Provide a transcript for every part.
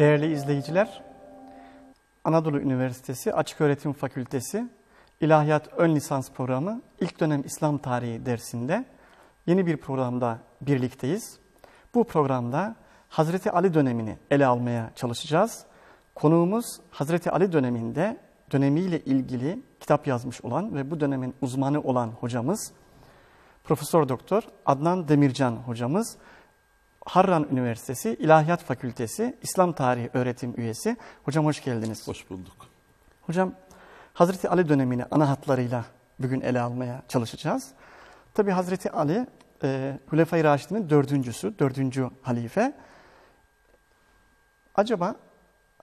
Değerli izleyiciler, Anadolu Üniversitesi Açık Öğretim Fakültesi İlahiyat Ön Lisans Programı ilk dönem İslam Tarihi dersinde yeni bir programda birlikteyiz. Bu programda Hazreti Ali dönemini ele almaya çalışacağız. Konuğumuz Hazreti Ali döneminde dönemiyle ilgili kitap yazmış olan ve bu dönemin uzmanı olan hocamız Profesör Doktor Adnan Demircan hocamız. Harran Üniversitesi İlahiyat Fakültesi İslam Tarihi öğretim üyesi. Hocam hoş geldiniz. Hoş bulduk. Hocam Hazreti Ali dönemini ana hatlarıyla bugün ele almaya çalışacağız. Tabi Hazreti Ali e, Hülefai Raşid'in dördüncüsü, dördüncü halife. Acaba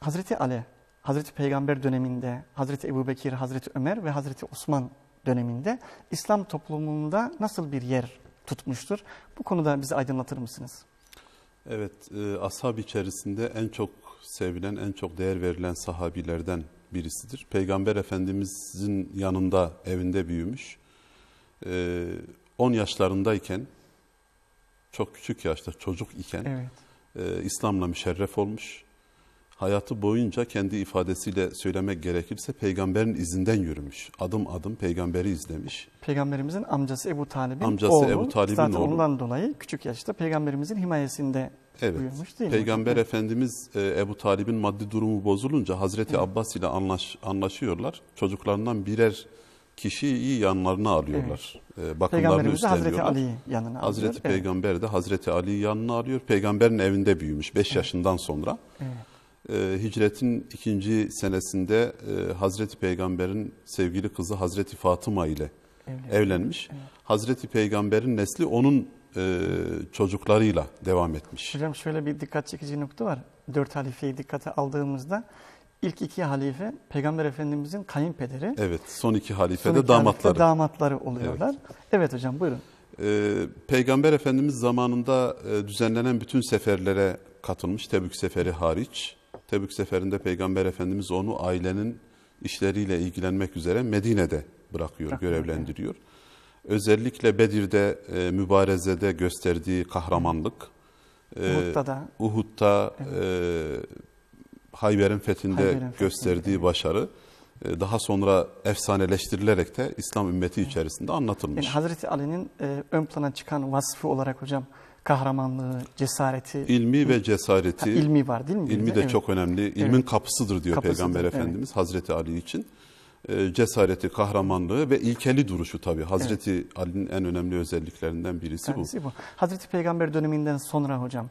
Hazreti Ali, Hazreti Peygamber döneminde, Hazreti Ebu Bekir, Hazreti Ömer ve Hazreti Osman döneminde İslam toplumunda nasıl bir yer tutmuştur? Bu konuda bizi aydınlatır mısınız? Evet, e, ashab içerisinde en çok sevilen, en çok değer verilen sahabilerden birisidir. Peygamber Efendimizin yanında, evinde büyümüş. E, 10 yaşlarındayken, çok küçük yaşta, çocuk iken Evet. e, İslam'la müşerref olmuş. Hayatı boyunca kendi ifadesiyle söylemek gerekirse peygamberin izinden yürümüş. Adım adım peygamberi izlemiş. Peygamberimizin amcası Ebu Talib'in Amcası oğlu. Ebu Talib'in Zaten oğlu. ondan dolayı küçük yaşta peygamberimizin himayesinde Evet. büyümüş değil mi? Peygamber hocam? Efendimiz e, Ebu Talib'in maddi durumu bozulunca Hazreti Abbas ile anlaş, anlaşıyorlar. Çocuklarından birer kişiyi yanlarına alıyorlar. E, bakımlarını Peygamberimiz de Hazreti üstleniyorlar. Ali'yi yanına Hazreti alıyor. Evet. Peygamber de Hazreti Ali'yi yanına alıyor. Peygamberin evinde büyümüş 5 yaşından sonra. Evet. E, hicretin ikinci senesinde e, Hazreti Peygamber'in sevgili kızı Hazreti Fatıma ile Evlenmiş. evlenmiş. Hazreti Peygamber'in nesli onun e, çocuklarıyla devam etmiş. Hocam şöyle bir dikkat çekici nokta var. Dört halifeyi dikkate aldığımızda ilk iki halife Peygamber Efendimizin kayınpederi. Evet, son iki halife son de iki damatları. halife damatları oluyorlar. Evet. hocam buyurun. Ee, Peygamber Efendimiz zamanında e, düzenlenen bütün seferlere katılmış, Tebük seferi hariç. Tebük seferinde Peygamber Efendimiz onu ailenin işleriyle ilgilenmek üzere Medine'de bırakıyor, Bırakıyor, görevlendiriyor. Özellikle Bedir'de, e, mübarezede gösterdiği kahramanlık, e, Uhud'da da Uhud'da, e, Hayber'in fethinde Hayber'in fethinde, gösterdiği evet. başarı, e, daha sonra efsaneleştirilerek de İslam ümmeti içerisinde anlatılmış. yani Hazreti Ali'nin e, ön plana çıkan vasfı olarak hocam kahramanlığı, cesareti, İlmi ve ha, cesareti, ilmi var değil mi? ilmi de Evet. çok önemli. İlmin Evet. kapısıdır diyor Kapısıdır, Peygamber evet. Efendimiz Hazreti Ali için. Ee, cesareti, kahramanlığı ve ilkeli duruşu tabii. Hazreti Ali'nin en önemli özelliklerinden birisi bu. Tanesi bu. Hazreti Peygamber döneminden sonra hocam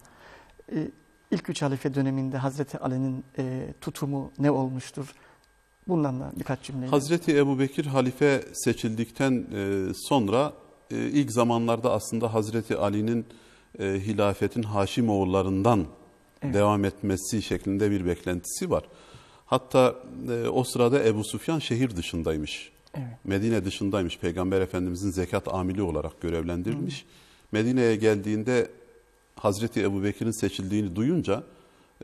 e, ilk üç halife döneminde Hazreti Ali'nin e, tutumu ne olmuştur? Bundan da birkaç cümle. Hazreti Ebu Bekir halife seçildikten e, sonra e, ilk zamanlarda aslında Hazreti Ali'nin e, hilafetin Haşimoğullarından Evet. devam etmesi şeklinde bir beklentisi var. Hatta e, o sırada Ebu Sufyan şehir dışındaymış. Evet. Medine dışındaymış. Peygamber Efendimizin zekat amili olarak görevlendirilmiş. Medine'ye geldiğinde Hazreti Ebu Bekir'in seçildiğini duyunca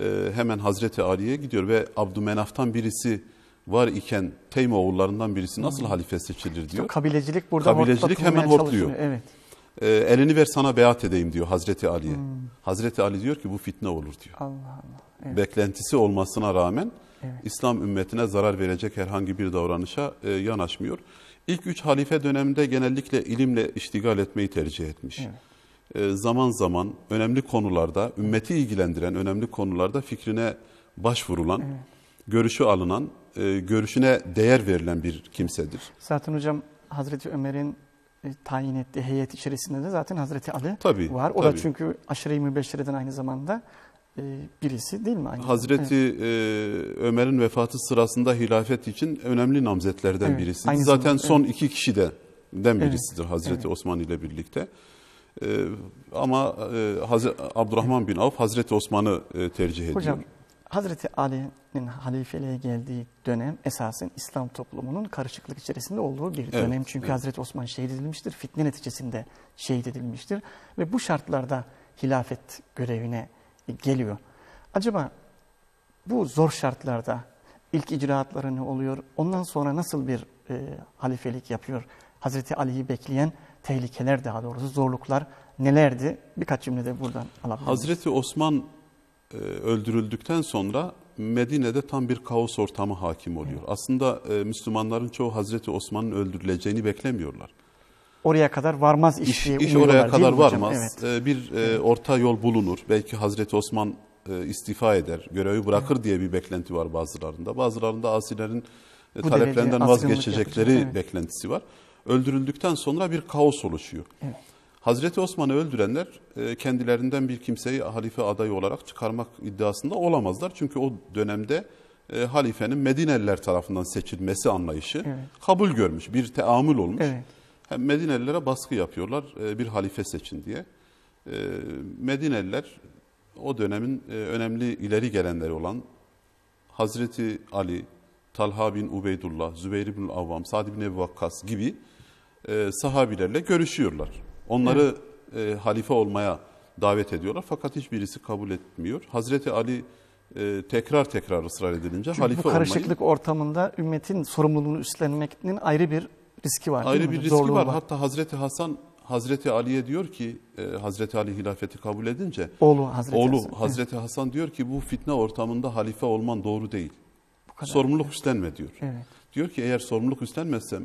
e, hemen Hazreti Ali'ye gidiyor ve Abdümenaf'tan birisi var iken oğullarından birisi nasıl halife seçilir diyor. Kabilecilik burada Kabilecilik hemen hortluyor. Evet. E, elini ver sana beyat edeyim diyor Hazreti Ali'ye. Hazreti Ali diyor ki bu fitne olur diyor. Allah Allah. Evet. Beklentisi olmasına rağmen Evet. İslam ümmetine zarar verecek herhangi bir davranışa e, yanaşmıyor. İlk üç halife döneminde genellikle ilimle iştigal etmeyi tercih etmiş. Evet. E, zaman zaman önemli konularda, ümmeti ilgilendiren önemli konularda fikrine başvurulan, görüşü alınan, e, görüşüne değer verilen bir kimsedir. Zaten hocam Hazreti Ömer'in tayin ettiği heyet içerisinde de zaten Hazreti Ali Tabii, var. O da tabii. çünkü aşire-i mübeşşereden aynı zamanda e, birisi değil mi? Aynı Hazreti e, Ömer'in vefatı sırasında hilafet için önemli namzetlerden Evet, birisi. Zaten zamanda, son iki kişi de den Evet, birisidir Hazreti evet. Osman ile birlikte. E, ama e, Hazreti Abdurrahman bin Avf Hazreti Osman'ı e, tercih ediyor. Hocam Hazreti Ali'nin halifeliğe geldiği dönem esasen İslam toplumunun karışıklık içerisinde olduğu bir dönem. Çünkü evet. Hazreti Osman şehit edilmiştir. Fitne neticesinde şehit edilmiştir. Ve bu şartlarda hilafet görevine geliyor. Acaba bu zor şartlarda ilk icraatları ne oluyor? Ondan sonra nasıl bir e, halifelik yapıyor? Hazreti Ali'yi bekleyen tehlikeler daha doğrusu zorluklar nelerdi? Birkaç cümle de buradan alabiliriz. Hazreti Osman e, öldürüldükten sonra Medine'de tam bir kaos ortamı hakim oluyor. Aslında e, Müslümanların çoğu Hazreti Osman'ın öldürüleceğini beklemiyorlar. Oraya kadar varmaz iş, İş, iş oraya kadar varmaz. Evet. E, Bir e, orta yol bulunur. Belki Hazreti Osman e, istifa eder, görevi bırakır diye bir beklenti var bazılarında. Bazılarında asilerin e, taleplerinden vazgeçecekleri yapacak, evet. beklentisi var. Öldürüldükten sonra bir kaos oluşuyor. Evet. Hazreti Osman'ı öldürenler e, kendilerinden bir kimseyi halife adayı olarak çıkarmak iddiasında olamazlar. Çünkü o dönemde e, halifenin Medineliler tarafından seçilmesi anlayışı Evet. kabul görmüş, bir teamül olmuş. Evet. Hem Medinelilere baskı yapıyorlar e, bir halife seçin diye. Medineliler o dönemin önemli ileri gelenleri olan Hazreti Ali, Talha bin Ubeydullah, Zübeyir bin Avvam, Sa'd bin Ebu Vakkas gibi sahabilerle görüşüyorlar. Onları e, halife olmaya davet ediyorlar fakat hiçbirisi kabul etmiyor. Hazreti Ali e, tekrar tekrar ısrar edilince Çünkü halife bu olmayı karışıklık ortamında ümmetin sorumluluğunu üstlenmenin ayrı bir riski var. Ayrı bir riski Zorluğu var. Hatta Hazreti Hasan Hazreti Ali'ye diyor ki e, Hazreti Ali hilafeti kabul edince Oğlu Hazreti oğlu Hasan. Hazreti Hasan diyor ki bu fitne ortamında halife olman doğru değil. Sorumluluk üstlenme diyor. Evet. Diyor ki eğer sorumluluk üstlenmezsem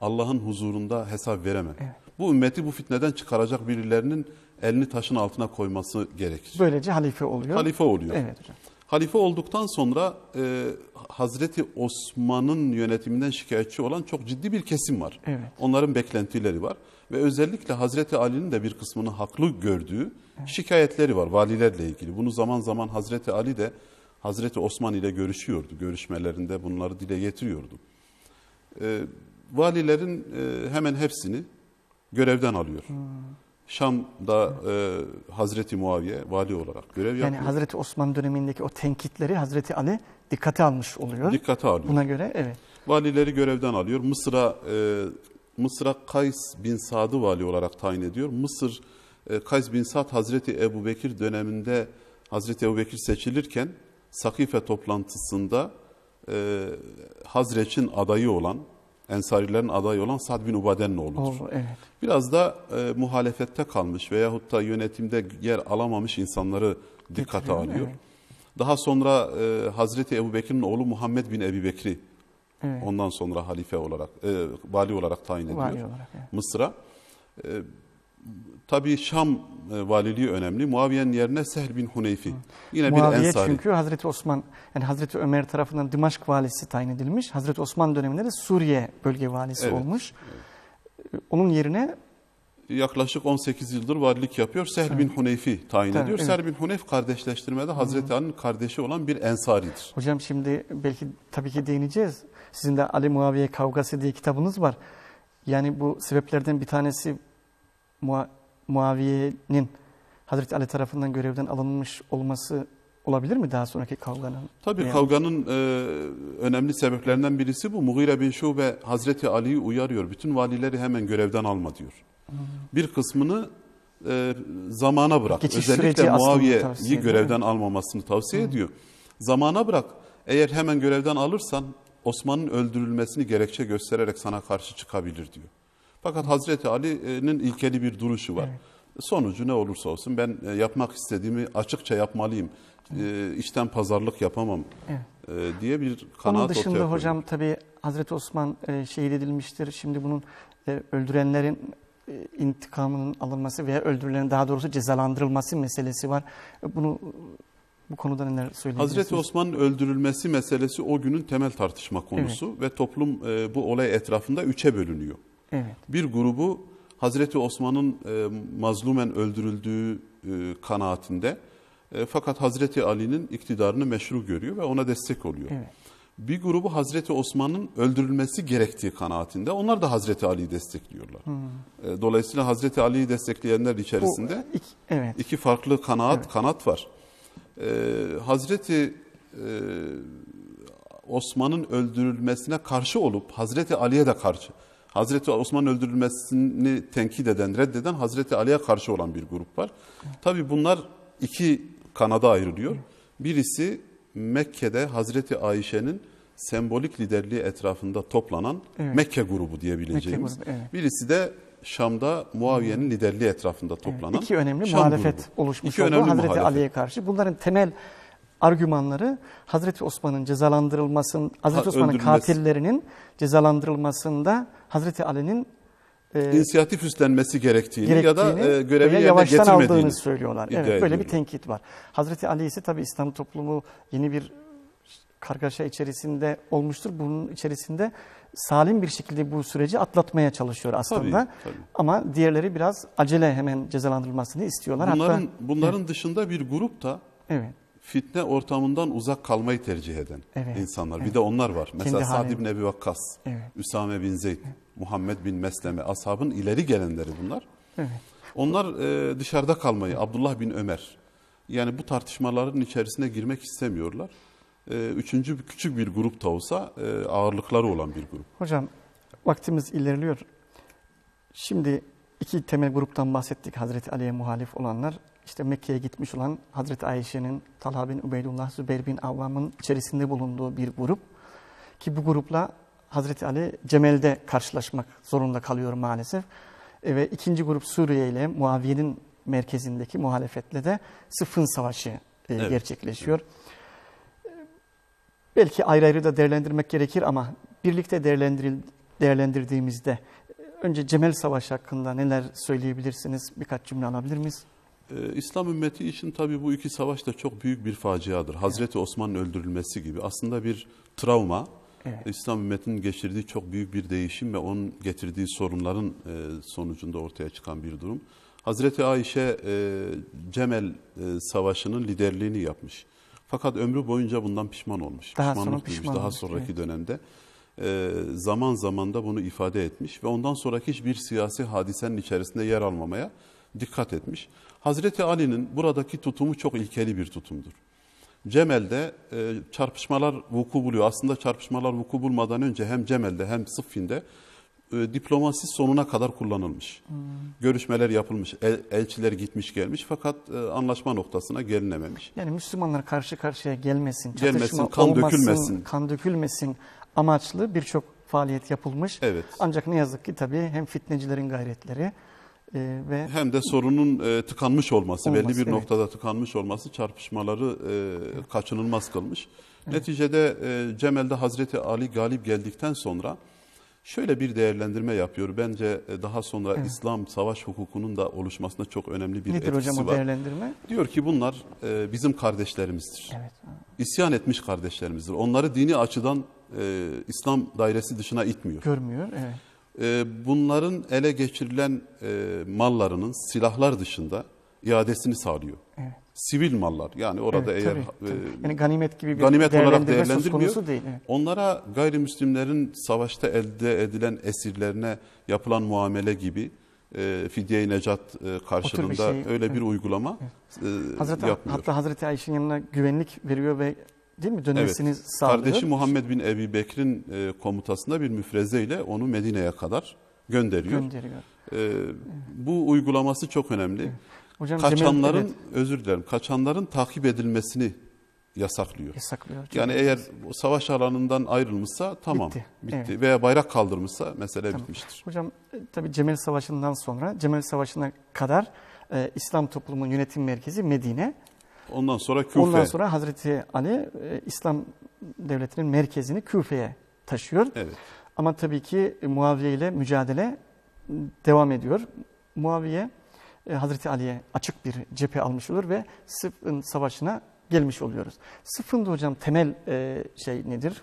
Allah'ın huzurunda hesap veremem. Evet. Bu ümmeti bu fitneden çıkaracak birilerinin elini taşın altına koyması gerekir. Böylece halife oluyor. Halife oluyor. Evet hocam. Halife olduktan sonra e, Hazreti Osman'ın yönetiminden şikayetçi olan çok ciddi bir kesim var. Evet. Onların beklentileri var. Ve özellikle Hazreti Ali'nin de bir kısmını haklı gördüğü şikayetleri var valilerle ilgili. Bunu zaman zaman Hazreti Ali de Hazreti Osman ile görüşüyordu. Görüşmelerinde bunları dile getiriyordu. E, valilerin e, hemen hepsini görevden alıyor. Hmm. Şam'da e, Hazreti Muaviye vali olarak görev Yani yapıyor. Hazreti Osman dönemindeki o tenkitleri Hazreti Ali dikkate almış oluyor. Dikkate alıyor. Buna göre evet. Valileri görevden alıyor. Mısır'a e, Mısır'a Kays bin Sad'ı vali olarak tayin ediyor. Mısır e, Kays bin Sad Hazreti Ebu Bekir döneminde Hazreti Ebu Bekir seçilirken Sakife toplantısında e, Hazreç'in adayı olan Ensarilerin adayı olan Sad bin Ubaden'in oğludur. Oğlu evet. Biraz da e, muhalefette kalmış veyahut da yönetimde yer alamamış insanları dikkate alıyor. evet. Daha sonra e, Hazreti Ebu Bekir'in oğlu Muhammed bin Ebi Bekri Evet. ondan sonra halife olarak, e, vali olarak tayin evet. Mısır'a. E, tabii Şam e, valiliği önemli. Muaviye'nin yerine Sehl bin Huneyfi. Yine bir Muaviye ensari. çünkü Hazreti Osman yani Hazreti Ömer tarafından Dimaşk valisi tayin edilmiş. Hazreti Osman döneminde de Suriye bölge valisi Evet, olmuş. Onun yerine Yaklaşık 18 yıldır valilik yapıyor. Sehl bin Huneyfi tayin Tabii, ediyor. evet. Sehl bin Huneyf kardeşleştirmede Hazreti Ali'nin kardeşi olan bir ensaridir. hocam şimdi belki tabii ki değineceğiz. Sizin de Ali Muaviye kavgası diye kitabınız var. Yani bu sebeplerden bir tanesi Muaviye'nin Hazreti Ali tarafından görevden alınmış olması olabilir mi daha sonraki kavganın? Tabii Veya- kavganın e, önemli sebeplerinden birisi bu. Mughire bin Şube Hazreti Ali'yi uyarıyor. Bütün valileri hemen görevden alma diyor. Bir kısmını e, zamana bırak. Geçiş Özellikle Muaviye'yi görevden almamasını tavsiye ediyor. Zamana bırak. Eğer hemen görevden alırsan Osman'ın öldürülmesini gerekçe göstererek sana karşı çıkabilir diyor. Fakat Hazreti Ali'nin ilkeli bir duruşu var. Sonucu ne olursa olsun ben e, yapmak istediğimi açıkça yapmalıyım. E, içten pazarlık yapamam Evet. e, diye bir kanaat Onun dışında ortaya hocam tabii Hazreti Osman e, şehit edilmiştir. Şimdi bunun öldürenlerin intikamının alınması veya öldürülenin daha doğrusu cezalandırılması meselesi var. Bunu bu konuda neler söyleyebilirsiniz? Hazreti Osman'ın öldürülmesi meselesi o günün temel tartışma konusu ve toplum bu olay etrafında üçe bölünüyor. Evet. Bir grubu Hazreti Osman'ın e, mazlumen öldürüldüğü e, kanaatinde e, fakat Hazreti Ali'nin iktidarını meşru görüyor ve ona destek oluyor. Evet. Bir grubu Hazreti Osman'ın öldürülmesi gerektiği kanaatinde onlar da Hazreti Ali'yi destekliyorlar. E, Dolayısıyla Hazreti Ali'yi destekleyenler Bu içerisinde iki- evet. iki farklı kanaat kanat var. Ee, Hazreti e, Osman'ın öldürülmesine karşı olup Hazreti Ali'ye de karşı Hazreti Osman'ın öldürülmesini tenkit eden, reddeden Hazreti Ali'ye karşı olan bir grup var. Tabi bunlar iki kanada ayrılıyor. Birisi Mekke'de Hazreti Ayşe'nin sembolik liderliği etrafında toplanan Evet. Mekke grubu diyebileceğimiz. Mekke grubu, evet. Birisi de Şam'da Muaviye'nin liderliği etrafında toplanan İki önemli Şam muhalefet grubu. oluşmuş İki oldu önemli Hazreti. Ali'ye karşı. Bunların temel argümanları Hazreti Osman'ın cezalandırılmasın, Hazreti Ha, Osman'ın katillerinin cezalandırılmasında Hazreti Ali'nin e, İnisiyatif üstlenmesi gerektiğini, ya da gerektiğini e, görevi yerine yavaştan aldığını söylüyorlar. Evet, böyle bir tenkit var. Hazreti Ali ise tabii İslam toplumu yeni bir kargaşa içerisinde olmuştur. Bunun içerisinde salim bir şekilde bu süreci atlatmaya çalışıyor aslında. Tabii, tabii. Ama diğerleri biraz acele hemen cezalandırılmasını istiyorlar. Bunların Hatta bunların dışında bir grup da evet. Fitne ortamından uzak kalmayı tercih eden Evet, insanlar. evet. Bir de onlar var. Mesela Sa'd halinde. ibn Ebi Vakkas, Evet. Üsame bin Zeyd, Muhammed bin Mesleme, ashabın ileri gelenleri bunlar. Evet. Onlar e, dışarıda kalmayı, Abdullah bin Ömer, yani bu tartışmaların içerisine girmek istemiyorlar. E, üçüncü küçük bir grup da olsa e, ağırlıkları olan bir grup. Hocam vaktimiz ilerliyor. Şimdi iki temel gruptan bahsettik Hazreti Ali'ye muhalif olanlar. İşte Mekke'ye gitmiş olan Hazreti Ayşe'nin, Talha bin Ubeydullah, Zübeyir bin Avvam'ın içerisinde bulunduğu bir grup. Ki bu grupla Hazreti Ali Cemel'de karşılaşmak zorunda kalıyor maalesef. E, ve ikinci grup Suriye ile Muaviye'nin merkezindeki muhalefetle de Sıffın Savaşı e, Evet. gerçekleşiyor. E, Belki ayrı ayrı da değerlendirmek gerekir ama birlikte değerlendirdiğimizde önce Cemel Savaşı hakkında neler söyleyebilirsiniz? Birkaç cümle alabilir miyiz? Ee, İslam ümmeti için tabii bu iki savaş da çok büyük bir faciadır. Hazreti Osman'ın öldürülmesi gibi aslında bir travma. Evet. İslam ümmetinin geçirdiği çok büyük bir değişim ve onun getirdiği sorunların e, sonucunda ortaya çıkan bir durum. Hazreti Ayşe e, Cemel e, Savaşı'nın liderliğini yapmış. Fakat ömrü boyunca bundan pişman olmuş. Daha Pişmanlık sonra duymuş. pişman Daha olmuş, sonraki dönemde e, zaman zaman da bunu ifade etmiş ve ondan sonraki hiçbir siyasi hadisenin içerisinde yer almamaya dikkat etmiş. Hazreti Ali'nin buradaki tutumu çok ilkeli bir tutumdur. Cemel'de e, çarpışmalar vuku buluyor. Aslında çarpışmalar vuku bulmadan önce hem Cemel'de hem Sıffin'de e, diplomasi sonuna kadar kullanılmış. Görüşmeler yapılmış, el- elçiler gitmiş gelmiş fakat e, anlaşma noktasına gelinememiş. Yani Müslümanlar karşı karşıya gelmesin, Gelmesin, çatışma kan olmasın, dökülmesin. kan dökülmesin amaçlı birçok faaliyet yapılmış. Evet. Ancak ne yazık ki tabii hem fitnecilerin gayretleri e, ve Hem de sorunun e, tıkanmış olması, belli Olması, bir evet. noktada tıkanmış olması çarpışmaları e, kaçınılmaz kılmış. Neticede e, Cemel'de Hazreti Ali galip geldikten sonra şöyle bir değerlendirme yapıyor. Bence e, daha sonra İslam savaş hukukunun da oluşmasında çok önemli bir nedir etkisi hocam var. değerlendirme? Diyor ki bunlar e, bizim kardeşlerimizdir. Evet. İsyan etmiş kardeşlerimizdir. Onları dini açıdan e, İslam dairesi dışına itmiyor. Görmüyor. Evet. E, bunların ele geçirilen e, mallarının silahlar dışında iadesini sağlıyor. Evet. Sivil mallar yani orada Evet, eğer tabii, e, tabii. yani ganimet gibi bir ganimet olarak değerlendirmiyor. değil. Evet. onlara gayrimüslimlerin savaşta elde edilen esirlerine yapılan muamele gibi e, fidye-i necat e, karşılığında şey, öyle bir evet. uygulama e, Hazreti, yapmıyor. hatta Hazreti Ayşe'nin yanına güvenlik veriyor ve değil mi Evet. dönmesini sağlıyor. Kardeşi Muhammed bin Ebi Bekir'in e, komutasında bir müfreze ile onu Medine'ye kadar gönderiyor. gönderiyor. E, bu uygulaması çok önemli. Hocam Kaçanların evet, özür dilerim. Kaçanların takip edilmesini yasaklıyor. yasaklıyor. Çok Yani haklısınız. eğer savaş alanından ayrılmışsa tamam Bitti, bitti, evet. veya bayrak kaldırmışsa mesele bitmiştir. Hocam e, tabii Cemel Savaşı'ndan sonra Cemel Savaşı'na kadar e, İslam toplumunun yönetim merkezi Medine. Ondan sonra Küfe. Ondan sonra Hazreti Ali e, İslam devletinin merkezini Küfe'ye taşıyor. Evet. Ama tabii ki Muaviye ile mücadele devam ediyor. Muaviye e, Hazreti Ali'ye açık bir cephe almış olur ve Sıffın Savaşı'na gelmiş oluyoruz. Sıffın'da hocam temel e, şey nedir?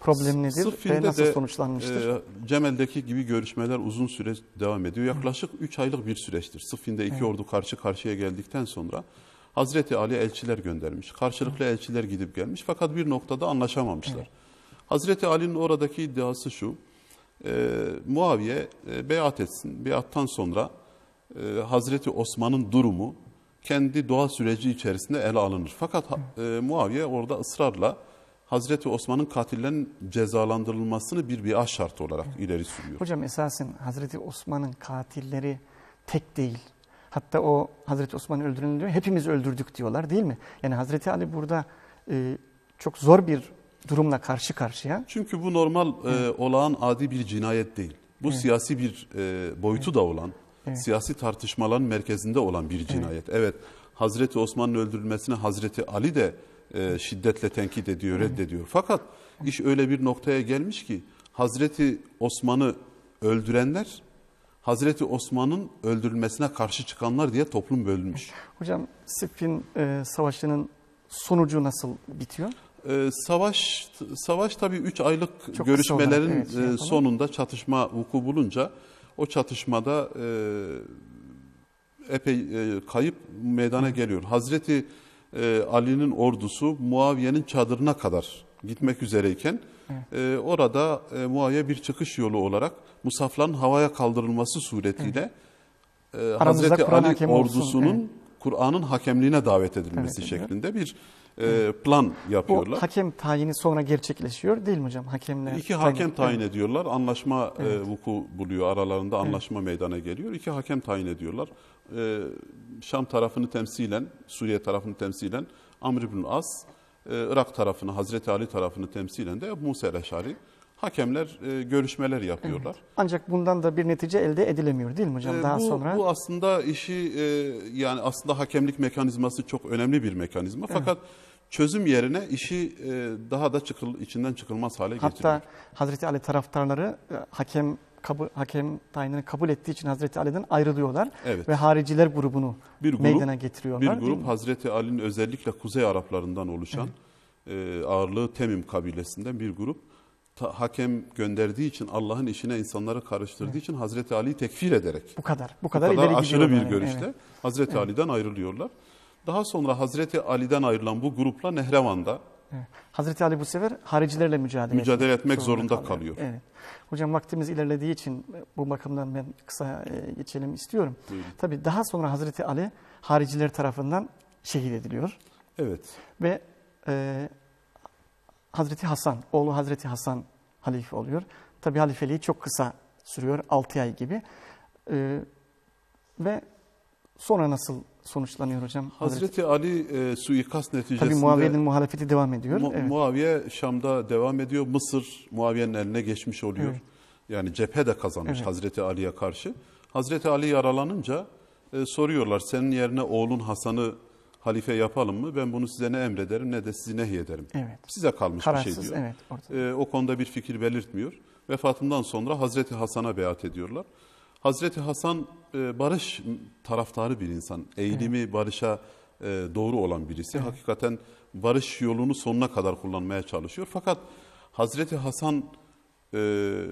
Problem nedir Sıffin'de ve nasıl de, sonuçlanmıştır? e, Cemel'deki gibi görüşmeler uzun süre devam ediyor. Yaklaşık 3 aylık bir süreçtir. Sıffin'de iki ordu karşı karşıya geldikten sonra Hazreti Ali elçiler göndermiş. Karşılıklı elçiler gidip gelmiş fakat bir noktada anlaşamamışlar. Hazreti Ali'nin oradaki iddiası şu. E, Muaviye e, beyat etsin. Beyattan sonra e, Hazreti Osman'ın durumu kendi doğa süreci içerisinde ele alınır. Fakat e, Muaviye orada ısrarla Hazreti Osman'ın katillerinin cezalandırılmasını bir biat şartı olarak ileri sürüyor. Hocam esasen Hazreti Osman'ın katilleri tek değil. Hatta o Hazreti Osman öldürülüyor. Hepimiz öldürdük diyorlar değil mi? Yani Hazreti Ali burada e, çok zor bir durumla karşı karşıya. Çünkü bu normal e, olağan adi bir cinayet değil. Bu siyasi bir e, boyutu da olan, Evet. siyasi tartışmaların merkezinde olan bir cinayet. Evet, Hazreti Osman'ın öldürülmesini Hazreti Ali de e, şiddetle tenkit ediyor, reddediyor. Fakat iş öyle bir noktaya gelmiş ki Hazreti Osman'ı öldürenler, Hazreti Osman'ın öldürülmesine karşı çıkanlar diye toplum bölünmüş. Hocam Siffin e, Savaşı'nın sonucu nasıl bitiyor? Ee, savaş savaş tabii 3 aylık Çok görüşmelerin olarak, evet, şey e, sonunda çatışma vuku bulunca o çatışmada e, epey e, kayıp meydana geliyor. Hazreti e, Ali'nin ordusu Muaviye'nin çadırına kadar gitmek üzereyken e, orada e, Muaviye bir çıkış yolu olarak Musafların havaya kaldırılması suretiyle e, Aramızda Hazreti Kur'an Ali ordusunun evet. Kur'an'ın hakemliğine davet edilmesi Evet, şeklinde bir e, plan yapıyorlar. Bu hakem tayini sonra gerçekleşiyor değil mi hocam? Hakemler İki hakem tayin- tayin ediyorlar. Anlaşma e, vuku buluyor. Aralarında anlaşma meydana geliyor. İki hakem tayin ediyorlar. E, Şam tarafını temsilen, Suriye tarafını temsilen Amr ibn As, e, Irak tarafını, Hazreti Ali tarafını temsilen de Ebu Musa el-Eşari. Hakemler e, görüşmeler yapıyorlar. Ancak bundan da bir netice elde edilemiyor değil mi hocam? E, Daha bu, sonra bu aslında işi e, yani aslında hakemlik mekanizması çok önemli bir mekanizma. Fakat çözüm yerine işi e, daha da çıkıl, içinden çıkılmaz hale getiriyor. hatta Hazreti Ali taraftarları e, hakem kabul, hakem tayinini kabul ettiği için Hazreti Ali'den ayrılıyorlar Evet. ve hariciler grubunu bir grup, meydana bir getiriyorlar. değil grup? Hazreti Ali'nin özellikle Kuzey Araplarından oluşan e, ağırlığı Temim kabilesinden bir grup ta- hakem gönderdiği için Allah'ın işine insanları karıştırdığı için Hazreti Ali'yi tekfir ederek bu kadar. Bu bu kadar, kadar ileri aşırı bir yani, görüşle evet. Hazreti Ali'den ayrılıyorlar. Daha sonra Hazreti Ali'den ayrılan bu grupla Nehrevan'da Evet. Hazreti Ali bu sefer haricilerle mücadele, mücadele etmek zorunda kalıyor. Evet. Hocam vaktimiz ilerlediği için bu bakımdan ben kısa e, geçelim istiyorum. Buyurun. Tabii daha sonra Hazreti Ali hariciler tarafından şehit ediliyor Evet. ve e, Hazreti Hasan, oğlu Hazreti Hasan halife oluyor. Tabii halifeliği çok kısa sürüyor, 6 ay gibi. E, ve sonra nasıl sonuçlanıyor hocam? Hazreti Ali e, suikast neticesinde Tabii Muaviye'nin muhalefeti devam ediyor. Mu- evet. Muaviye Şam'da devam ediyor. Mısır Muaviye'nin eline geçmiş oluyor. Evet. Yani cephe de kazanmış Evet. Hazreti Ali'ye karşı. Hazreti Ali yaralanınca e, soruyorlar senin yerine oğlun Hasan'ı halife yapalım mı? Ben bunu size ne emrederim ne de sizi nehyederim. Evet. Size kalmış bir Kararsız, şey diyor. evet. Ortada. E, o konuda bir fikir belirtmiyor. Vefatından sonra Hazreti Hasan'a beyat ediyorlar. Hazreti Hasan e, barış taraftarı bir insan. Eğilimi barışa e, doğru olan birisi. Hakikaten barış yolunu sonuna kadar kullanmaya çalışıyor. Fakat Hazreti Hasan e,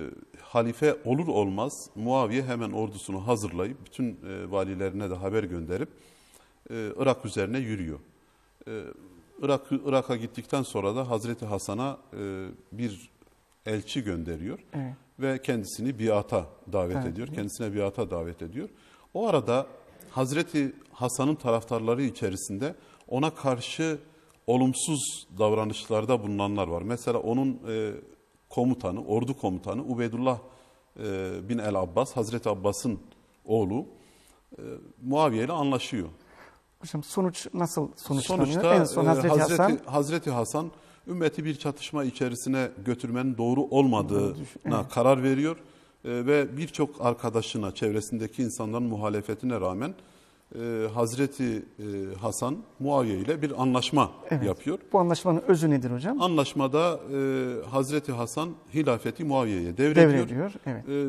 halife olur olmaz Muaviye hemen ordusunu hazırlayıp bütün e, valilerine de haber gönderip e, Irak üzerine yürüyor. E, Irak Irak'a gittikten sonra da Hazreti Hasan'a e, bir elçi gönderiyor Evet. Ve kendisini biata davet Evet. ediyor. Kendisine biata davet ediyor. O arada Hazreti Hasan'ın taraftarları içerisinde ona karşı olumsuz davranışlarda bulunanlar var. Mesela onun e, komutanı, ordu komutanı Ubeydullah e, bin el Abbas, Hazreti Abbas'ın oğlu e, Muaviye ile anlaşıyor. Hocam sonuç nasıl sonuçlanıyor? Sonuçta en son e, Hazreti, Hasan Hazreti Hasan ümmeti bir çatışma içerisine götürmenin doğru olmadığına karar veriyor E, ve birçok arkadaşına, çevresindeki insanların muhalefetine rağmen e, Hazreti e, Hasan Muaviye ile bir anlaşma Evet. yapıyor. bu anlaşmanın özü nedir hocam? Anlaşmada e, Hazreti Hasan hilafeti Muaviye'ye devrediyor. Devrediyor. Evet. E,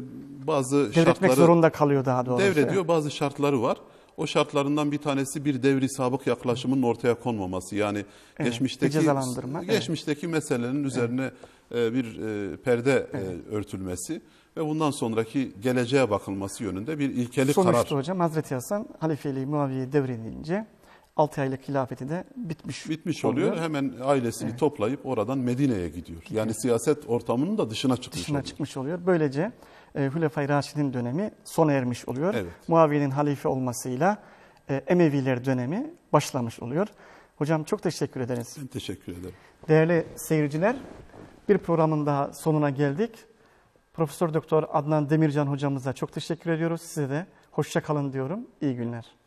bazı Devretmek şartları zorunda kalıyor daha doğrusu. devrediyor. Bazı şartları var. O şartlarından bir tanesi bir devri sabık yaklaşımının ortaya konmaması. Yani Evet, geçmişteki cezalandırma, evet. geçmişteki meselenin üzerine e, bir e, perde e, örtülmesi ve bundan sonraki geleceğe bakılması yönünde bir ilkeli Sonuçta karar hocam Hazreti Hasan halifeliği Muaviye'ye devredilince 6 aylık hilafeti de bitmiş, bitmiş oluyor. Hemen ailesini toplayıp oradan Medine'ye gidiyor. Yani siyaset ortamının da dışına çıkmış Dışına oluyor. çıkmış oluyor. Böylece e, Hülefai Raşid'in dönemi sona ermiş oluyor. Evet. Muaviye'nin halife olmasıyla e, Emeviler dönemi başlamış oluyor. Hocam çok teşekkür ederiz. Ben teşekkür ederim. Değerli seyirciler, bir programın daha sonuna geldik. Profesör Doktor Adnan Demircan hocamıza çok teşekkür ediyoruz. Size de hoşça kalın diyorum. İyi günler.